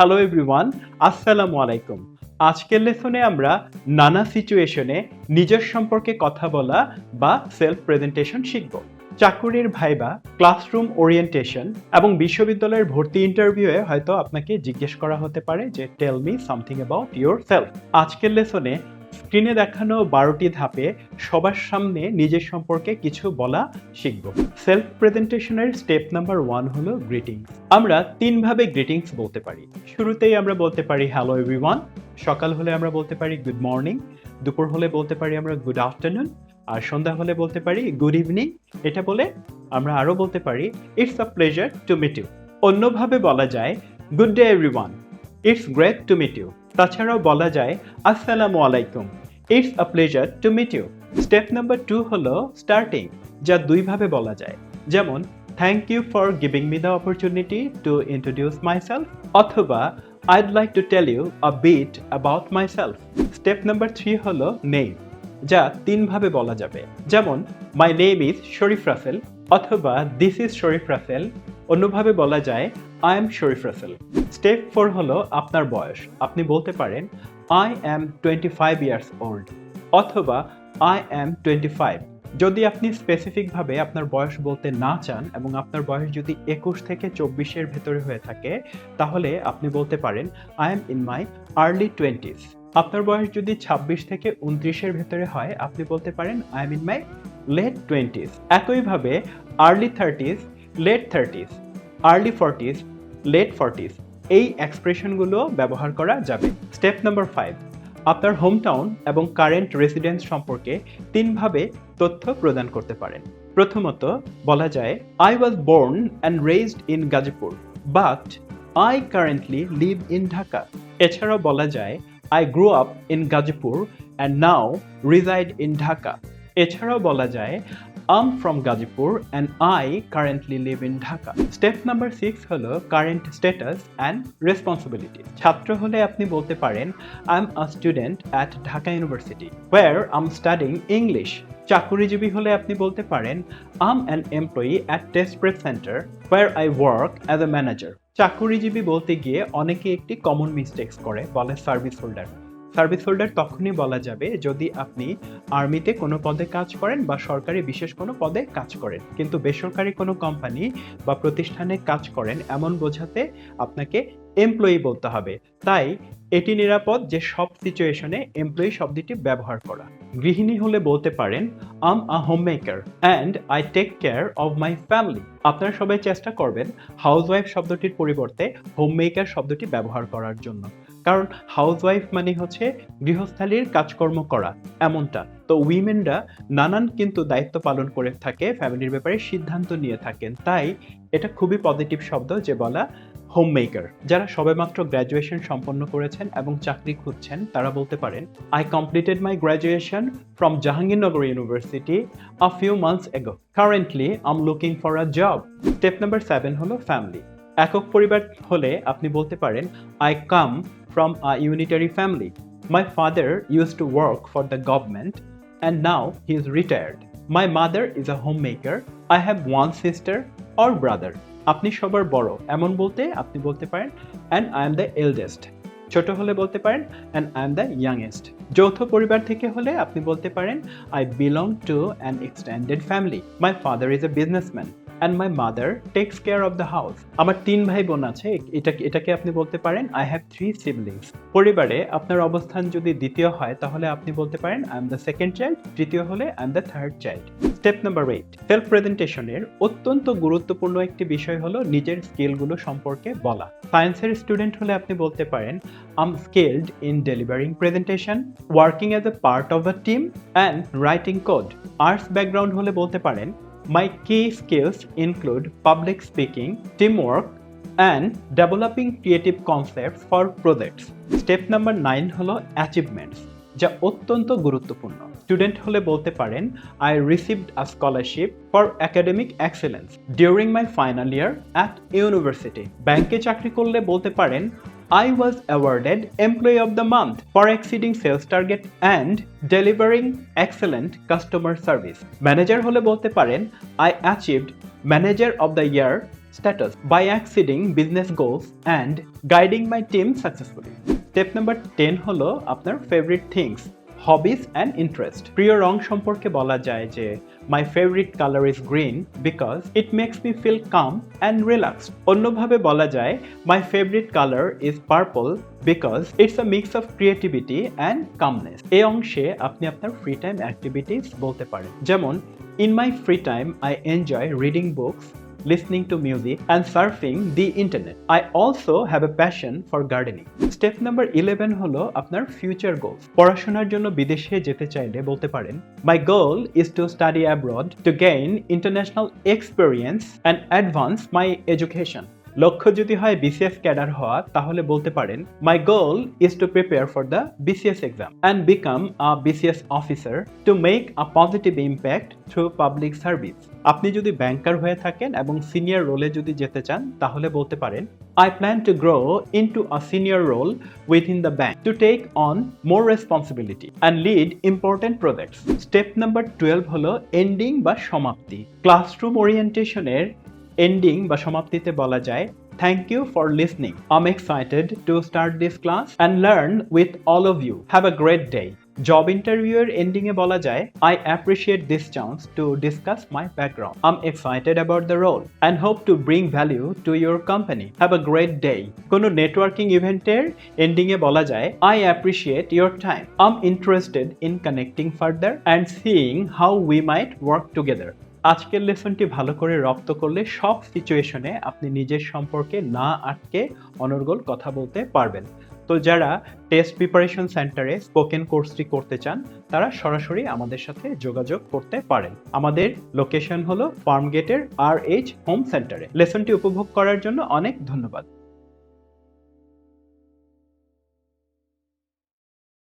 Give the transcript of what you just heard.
Hello everyone আসসালামু আলাইকুম আজকের লেসনে আমরা নানা সিচুয়েশনে নিজের সম্পর্কে কথা বলা বা সেলফ প্রেজেন্টেশন শিখব। চাকুরির ভাইবা ক্লাসরুম ওরিয়েন্টেশন এবং বিশ্ববিদ্যালয়ের ভর্তি ইন্টারভিউয়ে হয়তো আপনাকে জিজ্ঞেস করা হতে পারে যে tell me something about yourself আজকের লেসনে স্ক্রিনে দেখানো বারোটি ধাপে সবার সামনে নিজের সম্পর্কে কিছু বলা শিখব। সেলফ প্রেজেন্টেশনের স্টেপ নাম্বার ওয়ান হলো গ্রিটিংস আমরা তিনভাবে গ্রিটিংস বলতে পারি। শুরুতেই আমরা বলতে পারি হ্যালো এভরিওয়ান সকাল হলে আমরা বলতে পারি গুড মর্নিং দুপুর হলে বলতে পারি, আমরা গুড আফটারনুন আর সন্ধ্যা হলে বলতে পারি গুড ইভিনিং এটা বলে আমরা আরও বলতে পারি it's a pleasure to meet you অন্যভাবে বলা যায় good day everyone it's great to meet you তাছাড়াও বলা যায়, আসসালামু আলাইকুম it's a pleasure to meet you step number two হলো স্টার্টিং যা দুইভাবে বলা যায়। যেমন thank you for giving me the opportunity to introduce myself অথবা I'd like to tell you a bit about myself step number three হলো name যা তিনভাবে বলা যাবে। যেমন my name is Sharif Russell অথবা দিস ইজ শরীফ রাসেল অন্যভাবে বলা যায় I am Sharif Russell step four হলো আপনার বয়স। আপনি বলতে পারেন I am twenty five years old অথবা আই অ্যাম টোয়েন্টি ফাইভ যদি আপনি স্পেসিফিকভাবে আপনার বয়স বলতে না চান এবং আপনার বয়স যদি একুশ থেকে চব্বিশের ভেতরে হয়ে থাকে, তাহলে আপনি বলতে পারেন I am in my early twenties আপনার বয়স যদি ছাব্বিশ থেকে উনত্রিশের ভেতরে হয়, আপনি বলতে পারেন I am in my late twenties একইভাবে early thirties late thirties early forties late forties এই এক্সপ্রেশনগুলো ব্যবহার করা যাবে। স্টেপ নাম্বার ফাইভ আপনার হোম টাউন এবং কারেন্ট রেসিডেন্স সম্পর্কে তিনভাবে তথ্য প্রদান করতে পারেন। প্রথমত, বলা যায় I was born and raised in Gazipur but I currently live in Dhaka এছাড়াও বলা যায় I grow up in Gazipur and now reside in Dhaka এছাড়াও বলা যায় I'm from Gazipur and I currently live in Dhaka step number six হলো current status and responsibility ছাত্র হলে আপনি বলতে পারেন I'm a student at Dhaka University where I'm studying English চাকুরিজীবী হলে আপনি বলতে পারেন I'm an employee at test press centre where I work as a manager চাকুরিজীবী বলতে গিয়ে অনেকে একটি কমন মিস্টেক্স করে, বলে সার্ভিস হোল্ডার সার্ভিস হোল্ডার তখনই বলা যাবে যদি আপনি আর্মিতে কোনো পদে কাজ করেন বা সরকারি বিশেষ কোনো পদে কাজ করেন। কিন্তু বেসরকারি কোনো কোম্পানি বা প্রতিষ্ঠানে কাজ করেন এমন বোঝাতে আপনাকে এমপ্লয়ি বলতে হবে। তাই এটি নিরাপদ যে সব সিচুয়েশনে এমপ্লয়ি শব্দটি ব্যবহার করা। গৃহিণী হলে বলতে পারেন I'm a homemaker and I take care of my family আপনারা সবাই চেষ্টা করবেন হাউসওয়াইফ শব্দটির পরিবর্তে হোম মেকার শব্দটি ব্যবহার করার জন্য। কারণ হাউসওয়াইফ মানে হচ্ছে গৃহস্থালীর কাজকর্ম করা, এমনটা। তো উইমেনরা নানান কিন্তু দায়িত্ব পালন করে থাকে ফ্যামিলির ব্যাপারে সিদ্ধান্ত নিয়ে থাকেন। তাই এটা খুবই পজিটিভ শব্দ যে বলা হোম মেকার যারা সবেমাত্র গ্র্যাজুয়েশন সম্পন্ন করেছেন এবং চাকরি খুঁজছেন, তারা বলতে পারেন I completed my graduation from Jahangirnagar University a few months ago currently I'm looking for a job step number seven হলো ফ্যামিলি একক পরিবার হলে আপনি বলতে পারেন I come from a unitary family. My father used to work for the government and now he is retired. My mother is a homemaker. I have one sister or brother. আপনি সবার বড়, এমন বলতে আপনি বলতে পারেন and I am the eldest ছোট হলে বলতে পারেন and I am the youngest যৌথ পরিবার থেকে হলে আপনি বলতে পারেন I belong to an extended family my father is a businessman and my mother takes care of the house আমার তিন ভাই বোন আছে, এটা এটাকে আপনি বলতে পারেন আই হ্যাভ থ্রি সিবলিংস পরিবারে আপনার অবস্থান যদি দ্বিতীয় হয়, তাহলে আপনি বলতে পারেন I am the second child তৃতীয় হলে I am the third child step number eight self প্রেজেন্টেশনের অত্যন্ত গুরুত্বপূর্ণ একটি বিষয় হলো নিজের স্কিলগুলো সম্পর্কে বলা। সায়েন্সের স্টুডেন্ট হলে আপনি বলতে পারেন I'm skilled in delivering presentation working as a part of a team and writing code arts background হলে বলতে পারেন My key skills include public speaking, teamwork, and developing creative concepts for projects. Step number nine হলো achievements যা অত্যন্ত গুরুত্বপূর্ণ student হলে বলতে পারেন I received a scholarship for academic excellence during my final year at university ব্যাংকে চাকরি করলে বলতে পারেন I was awarded Employee of the Month for exceeding sales target and delivering excellent customer service. Manager হলে বলতে পারেন I achieved Manager of the Year status by exceeding business goals and guiding my team successfully. Step number ten হলো আপনার favourite things hobbies and interest প্রিয় রং সম্পর্কে বলা যায় যে my favourite colour is green because it makes me feel calm and relaxed অন্যভাবে বলা যায় my favourite colour is purple because it's a mix of creativity and calmness এই অংশে আপনি আপনার ফ্রি টাইম অ্যাক্টিভিটিস বলতে পারেন। যেমন in my free time I enjoy reading books listening to music, and surfing the internet. I also have a passion for gardening. Step number eleven হলো আপনার future goals পড়াশোনার জন্য বিদেশে যেতে চাইলে বলতে পারেন my goal is to study abroad to gain international experience and advance my education লক্ষ্য যদি হয় বিসিএস ক্যাডার হওয়া, তাহলে বলতে পারেন my goal is to prepare for the BCS exam and become a BCS officer to make a positive impact through public service আপনি যদি ব্যাংকার হয়ে থাকেন এবং সিনিয়র রোলে যদি যেতে চান, তাহলে বলতে পারেন I plan to grow into a senior role within the bank to take on more responsibility and lead important projects step number twelve হলো এন্ডিং বা সমাপ্তি। ক্লাসরুম ওরিয়েন্টেশনের এন্ডিং বা সমাপ্তিতে বলা যায় thank you for listening I'm excited to start this class and learn with all of you have a great day job ইন্টারভিউয়ের এন্ডিং এ বলা যায় I appreciate this chance to discuss my background I'm excited about the role and hope to bring value to your company have a great day কোনো networking ইভেন্টের ending এ বলা যায় I appreciate your time I'm interested in connecting further and seeing how we might work together আজকের লেসনটি ভালো করে রপ্ত করলে সব সিচুয়েশনে আপনি নিজের সম্পর্কে না আটকে অনর্গল কথা বলতে পারবেন। তো যারা টেস্ট প্রিপারেশন সেন্টারে স্পোকেন কোর্সটি করতে চান, তারা সরাসরি আমাদের সাথে যোগাযোগ করতে পারেন। আমাদের লোকেশন হলো ফার্মগেটের আর এইচ হোম সেন্টারে। লেসনটি উপভোগ করার জন্য অনেক ধন্যবাদ।